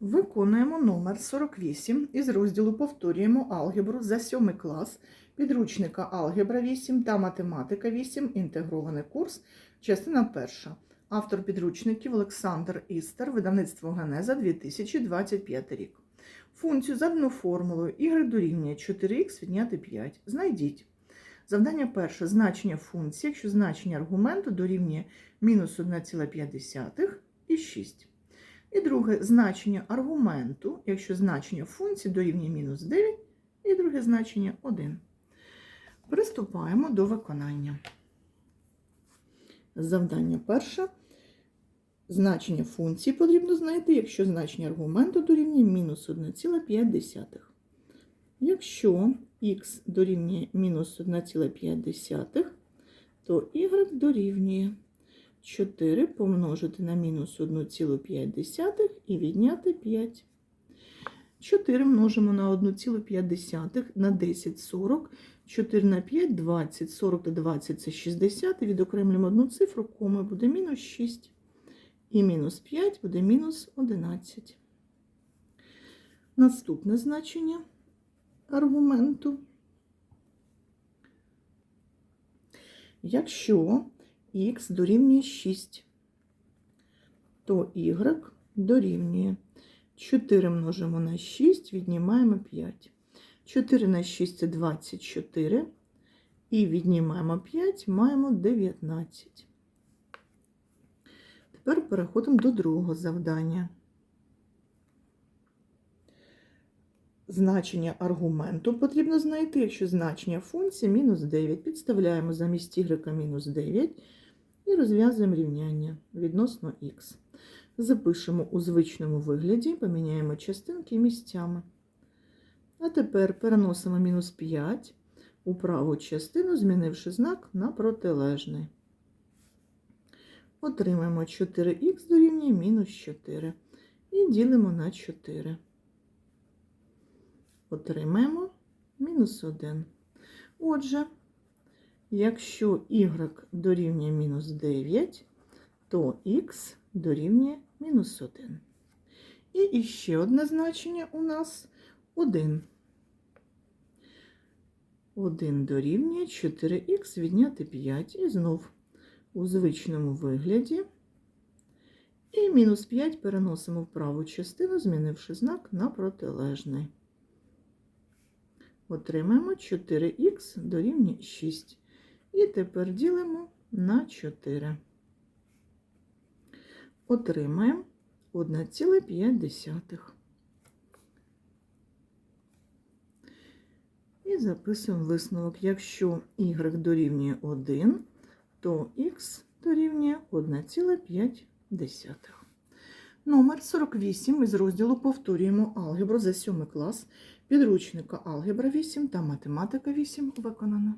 Виконуємо номер 48 із розділу Повторюємо алгебру за 7 клас підручника Алгебра 8 та Математика 8. Інтегрований курс. Частина перша. Автор підручників Олександр Істер, видавництво Генеза 2025 рік. Функцію задану формулою y дорівнює 4х відняти 5. Знайдіть. Завдання перше. Значення функції, якщо значення аргументу дорівнює мінус 1,5 і 6. І друге значення аргументу, якщо значення функції дорівнює мінус 9, і друге значення 1. Приступаємо до виконання. Завдання перше. Значення функції потрібно знайти, якщо значення аргументу дорівнює мінус 1,5. Якщо х дорівнює мінус 1,5, то y дорівнює 4 помножити на мінус 1,5 і відняти 5. 4 множимо на 1,5 на 10 – 40. 4 на 5 – 20. 40 та 20 – це 60. І відокремлюємо одну цифру, коми буде мінус 6. І мінус 5 буде мінус 11. Наступне значення аргументу. Якщо х дорівнює 6, то y дорівнює 4 множимо на 6, віднімаємо 5. 4 на 6 це 24. І віднімаємо 5, маємо 19. Тепер переходимо до другого завдання. Значення аргументу потрібно знайти, якщо значення функції мінус 9. Підставляємо замість y мінус 9 і розв'язуємо рівняння відносно х. Запишемо у звичному вигляді, поміняємо частинки місцями. А тепер переносимо мінус 5 у праву частину, змінивши знак на протилежний. Отримаємо 4х дорівнює мінус 4. І ділимо на 4. Отримаємо мінус 1. Отже, якщо y дорівнює мінус 9, то х дорівнює мінус 1. І ще одне значення у нас 1. 1 дорівнює 4х відняти 5. І знов у звичному вигляді. І мінус 5 переносимо в праву частину, змінивши знак на протилежний. Отримаємо 4х дорівнює 6. І тепер ділимо на 4. Отримаємо 1,5. І записуємо висновок. Якщо y дорівнює 1, то х дорівнює 1,5. Номер 48 із розділу повторюємо алгебру за 7 клас підручника Алгебра 8 та Математика 8 виконано.